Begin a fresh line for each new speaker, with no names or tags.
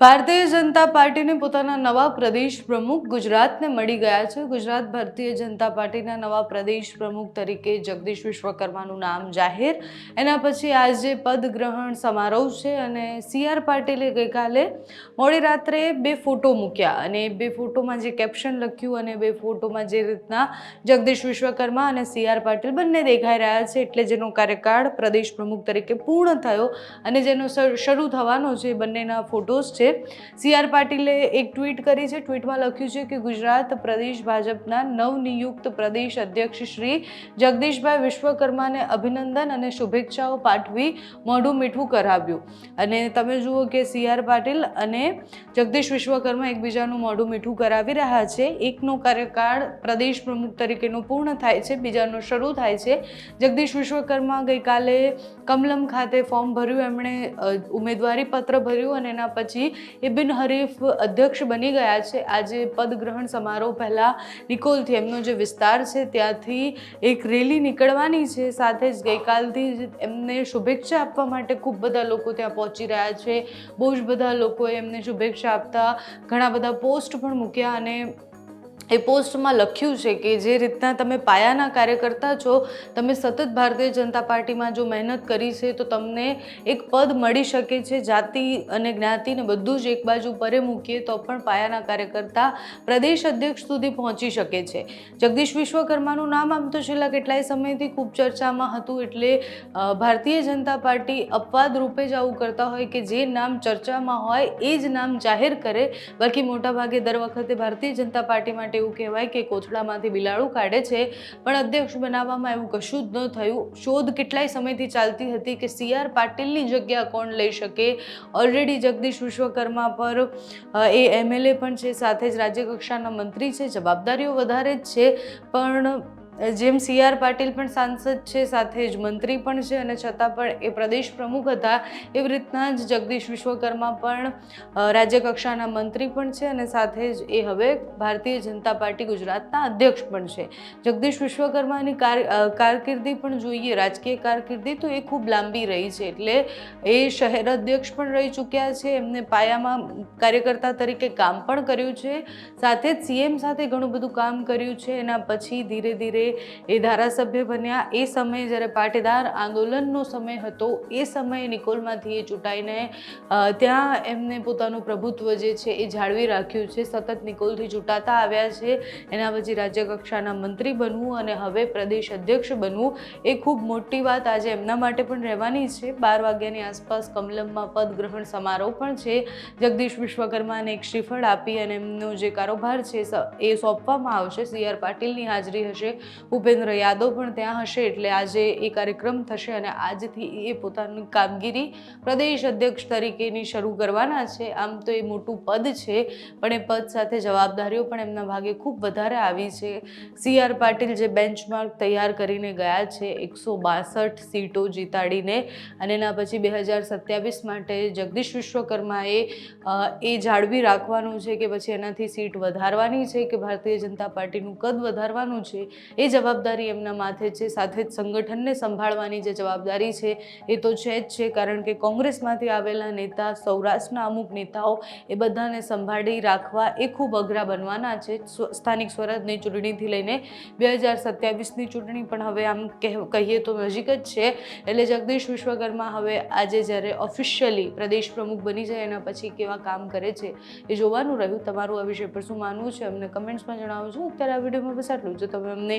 ભારતીય જનતા પાર્ટીને પોતાના નવા પ્રદેશ પ્રમુખ ગુજરાતને મળી ગયા છે. ગુજરાત ભારતીય જનતા પાર્ટીના નવા પ્રદેશ પ્રમુખ તરીકે જગદીશ વિશ્વકર્માનું નામ જાહેર. એના પછી આજે પદગ્રહણ સમારોહ છે અને સી આર પાટીલે ગઈકાલે મોડી રાત્રે બે ફોટો મૂક્યા અને બે ફોટોમાં જે કેપ્શન લખ્યું અને બે ફોટોમાં જે રીતના જગદીશ વિશ્વકર્મા અને સી આર પાટીલ બંને દેખાઈ રહ્યા છે એટલે જેનો કાર્યકાળ પ્રદેશ પ્રમુખ તરીકે પૂર્ણ થયો અને જેનો શરૂ થવાનો છે એ બંનેના ફોટોઝ છે. સી આર પાટીલે એક ટ્વીટ કરી છે. ટ્વીટમાં લખ્યું છે કે ગુજરાત, પ્રદેશ ભાજપના નવનિયુક્ત પ્રદેશ અધ્યક્ષ શ્રી જગદીશભાઈ વિશ્વકર્માને અભિનંદન અને શુભેચ્છાઓ પાઠવી મોઢું મીઠું કરાવ્યું. અને તમે જુઓ કે સી આર પાટીલ અને જગદીશ વિશ્વકર્મા એકબીજાનું મોઢું મીઠું કરાવી રહ્યા છે. એકનો કાર્યકાળ પ્રદેશ પ્રમુખ તરીકેનો પૂર્ણ થાય છે, બીજાનો શરૂ થાય છે. જગદીશ વિશ્વકર્મા ગઈકાલે કમલમ ખાતે ફોર્મ ભર્યું. એમણે ઉમેદવારી પત્ર ભર્યું અને એના પછી એ બિનહરીફ અધ્યક્ષ બની ગયા છે. આજે પદગ્રહણ સમારોહ પહેલાં નિકોલથી એમનો જે વિસ્તાર છે, ત્યાંથી એક રેલી નીકળવાની છે. સાથે જ ગઈકાલથી જ એમને શુભેચ્છા આપવા માટે ખૂબ બધા લોકો ત્યાં પહોંચી રહ્યા છે. બહુ જ બધા લોકોએ એમને શુભેચ્છા આપતા ઘણા બધા પોસ્ટ પણ મૂક્યા અને એ પોસ્ટમાં લખ્યું છે કે જે રીતના તમે પાયાના કાર્યકર્તા છો, તમે સતત ભારતીય જનતા પાર્ટીમાં જો મહેનત કરી છે, તો તમને એક પદ મળી શકે છે, જાતિ અને જ્ઞાતિને બધું જ એક બાજુ પરે મૂકીએ તો પણ પાયાના કાર્યકર્તા પ્રદેશ અધ્યક્ષ સુધી પહોંચી શકે છે. જગદીશ વિશ્વકર્માનું નામ આમ તો છેલ્લા કેટલાય સમયથી ખૂબ ચર્ચામાં હતું એટલે ભારતીય જનતા પાર્ટી અપવાદ રૂપે જ આવું કરતા હોય કે જે નામ ચર્ચામાં હોય એ જ નામ જાહેર કરે. બાકી મોટાભાગે દર વખતે ભારતીય જનતા પાર્ટી માટે એવું કહેવાય કે કોથળામાંથી બિલાડું કાઢે છે. પણ અધ્યક્ષ બનાવવામાં એવું કશું જ ન થયું. શોધ કેટલાય સમયથી ચાલતી હતી કે સી આર પાટીલની જગ્યા કોણ લઈ શકે? ઓલરેડી જગદીશ વિશ્વકર્મા પર એ એમએલએ પણ છે, સાથે જ રાજ્યકક્ષાના મંત્રી છે, જવાબદારીઓ વધારે જ છે. પણ જેમ સી આર પાટીલ પણ સાંસદ છે, સાથે જ મંત્રી પણ છે અને છતાં પણ એ પ્રદેશ પ્રમુખ હતા. એવી રીતના જ જગદીશ વિશ્વકર્મા પણ રાજ્યકક્ષાના મંત્રી પણ છે અને સાથે જ એ હવે ભારતીય જનતા પાર્ટી ગુજરાતના અધ્યક્ષ પણ છે. જગદીશ વિશ્વકર્માની કાર કારકિર્દી પણ જોઈએ, રાજકીય કારકિર્દી તો એ ખૂબ લાંબી રહી છે એટલે એ શહેર અધ્યક્ષ પણ રહી ચૂક્યા છે. એમને પાયામાં કાર્યકર્તા તરીકે કામ પણ કર્યું છે. સાથે જ સીએમ સાથે ઘણું બધું કામ કર્યું છે. એના પછી ધીરે ધીરે એ ધારાસભ્ય બન્યા. એ સમયે જ્યારે પાટીદાર આંદોલનનો સમય હતો, એ સમયે નિકોલમાંથી એ ચૂંટાઈને ત્યાં એમને પોતાનું પ્રભુત્વ જે છે એ જાળવી રાખ્યું છે. સતત નિકોલથી ચૂંટાતા આવ્યા છે. એના પછી રાજ્ય કક્ષાના મંત્રી બનવું અને હવે પ્રદેશ અધ્યક્ષ બનવું એ ખૂબ મોટી વાત આજે એમના માટે પણ રહેવાની છે. બાર વાગ્યાની આસપાસ કમલમમાં પદગ્રહણ સમારોહ પણ છે. જગદીશ વિશ્વકર્માને એક શ્રીફળ આપી અને એમનો જે કારોબાર છે એ સોંપવામાં આવશે. સી આર પાટીલની હાજરી હશે. ભૂપેન્દ્ર યાદવ પણ ત્યાં હશે એટલે આજે એ કાર્યક્રમ થશે અને આજથી એ પોતાની કામગીરી પ્રદેશ અધ્યક્ષ તરીકેની શરૂ કરવાના છે. આમ તો એ મોટું પદ છે, પણ એ પદ સાથે જવાબદારીઓ પણ એમના ભાગે ખૂબ વધારે આવી છે. સી આર પાટીલ જે બેન્ચમાર્ક તૈયાર કરીને ગયા છે, એકસો બાસઠ સીટો જીતાડીને અને એના પછી બે હજાર સત્યાવીસ માટે જગદીશ વિશ્વકર્માએ એ જાળવી રાખવાનું છે કે પછી એનાથી સીટ વધારવાની છે કે ભારતીય જનતા પાર્ટીનું કદ વધારવાનું છે, એ જવાબદારી એમના માથે છે, સાથે જ સંગઠનને સંભાળવાની જે જવાબદારી છે એ તો છે જ છે, કારણ કે કોંગ્રેસમાંથી આવેલા નેતા, સૌરાષ્ટ્રના અમુક નેતાઓ એ બધાને સંભાળી રાખવા એ ખૂબ અઘરા બનવાના છે. સ્થાનિક સ્વરાજની ચૂંટણીથી લઈને બે હજાર સત્યાવીસની ચૂંટણી પણ હવે આમ કહે કહીએ તો નજીક જ છે. એટલે જગદીશ વિશ્વકર્મા હવે આજે જ્યારે ઓફિશિયલી પ્રદેશ પ્રમુખ બની જાય એના પછી કેવા કામ કરે છે એ જોવાનું રહ્યું. તમારું આ વિષય પર શું માનવું છે અમને કમેન્ટ્સમાં જણાવજો. અત્યારે આ વિડીયોમાં બસ આટલું જો તમે અમને